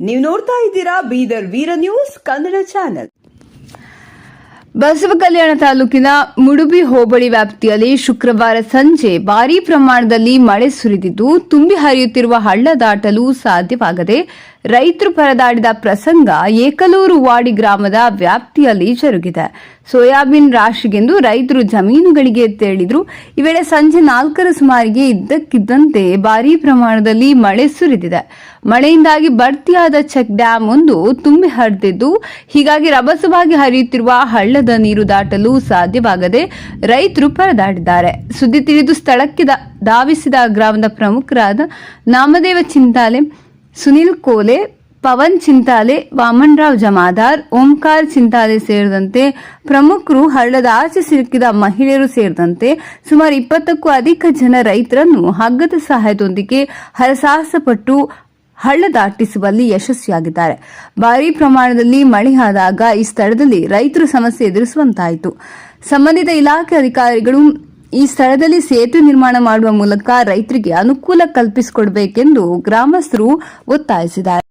ನೀವು ನೋಡ್ತಾ ಇದ್ದೀರಾ ಬೀದರ್ ವೀರ ನ್ಯೂಸ್ ಕನ್ನಡ ಚಾನೆಲ್. ಬಸವ ಕಲ್ಯಾಣ ತಾಲೂಕಿನ ಮುಡುಬಿ ಹೋಬಳಿ ವ್ಯಾಪ್ತಿಯಲ್ಲಿ ಶುಕ್ರವಾರ ಸಂಜೆ ಭಾರೀ ಪ್ರಮಾಣದಲ್ಲಿ ಮಳೆ ಸುರಿದಿದ್ದು ತುಂಬಿ ಹರಿಯುತ್ತಿರುವ ಹಳ್ಳ ದಾಟಲು ಸಾಧ್ಯವಾಗದೆ ರೈತರು ಪರದಾಡಿದ ಪ್ರಸಂಗ ಏಕಲೂರು ವಾಡಿ ಗ್ರಾಮದ ವ್ಯಾಪ್ತಿಯಲ್ಲಿ ಜರುಗಿದೆ. ಸೋಯಾಬೀನ್ ರಾಶಿಗೆಂದು ರೈತರು ಜಮೀನುಗಳಿಗೆ ತೆರಳಿದ್ರು ಈ ವೇಳೆ ಸಂಜೆ ನಾಲ್ಕರ ಸುಮಾರಿಗೆ ಇದ್ದಕ್ಕಿದ್ದಂತೆ ಭಾರೀ ಪ್ರಮಾಣದಲ್ಲಿ ಮಳೆ ಸುರಿದಿದೆ. ಮಳೆಯಿಂದಾಗಿ ಭರ್ತಿಯಾದ ಚೆಕ್ ಡ್ಯಾಂ ಒಂದು ತುಂಬಿ ಹರಿದಿದ್ದು, ಹೀಗಾಗಿ ರಭಸವಾಗಿ ಹರಿಯುತ್ತಿರುವ ಹಳ್ಳದ ನೀರು ದಾಟಲು ಸಾಧ್ಯವಾಗದೆ ರೈತರು ಪರದಾಡಿದ್ದಾರೆ. ಸುದ್ದಿ ತಿಳಿದು ಸ್ಥಳಕ್ಕೆ ಧಾವಿಸಿದ ಗ್ರಾಮದ ಪ್ರಮುಖರಾದ ನಾಮದೇವ ಚಿಂತಾಲೆ ಸುನಿಲ್ ಕೋಲೆ, ಪವನ್ ಚಿಂತಾಲೆ, ವಾಮನ್ರಾವ್ ಜಮಾದಾರ್, ಓಂಕಾರ್ ಚಿಂತಾಲೆ ಸೇರಿದಂತೆ ಪ್ರಮುಖರು ಹಳ್ಳದ ಆಚೆ ಸಿಲುಕಿದ ಮಹಿಳೆಯರು ಸೇರಿದಂತೆ ಸುಮಾರು ಇಪ್ಪತ್ತಕ್ಕೂ ಅಧಿಕ ಜನ ರೈತರನ್ನು ಹಗ್ಗದ ಸಹಾಯದೊಂದಿಗೆ ಹರಸಾಹಸಪಟ್ಟು ಹಳ್ಳ ದಾಟಿಸುವಲ್ಲಿ ಯಶಸ್ವಿಯಾಗಿದ್ದಾರೆ. ಭಾರೀ ಪ್ರಮಾಣದಲ್ಲಿ ಮಳೆಯಾದಾಗ ಈ ಸ್ಥಳದಲ್ಲಿ ರೈತರು ಸಮಸ್ಯೆ ಎದುರಿಸುವಂತಾಯಿತು. ಸಂಬಂಧಿತ ಇಲಾಖೆ ಅಧಿಕಾರಿಗಳು ಈ ಸ್ಥಳದಲ್ಲಿ ಸೇತುವೆ ನಿರ್ಮಾಣ ಮಾಡುವ ಮೂಲಕ ರೈತರಿಗೆ ಅನುಕೂಲ ಕಲ್ಪಿಸಿಕೊಡಬೇಕೆಂದು ಗ್ರಾಮಸ್ಥರು ಒತ್ತಾಯಿಸಿದ್ದಾರೆ.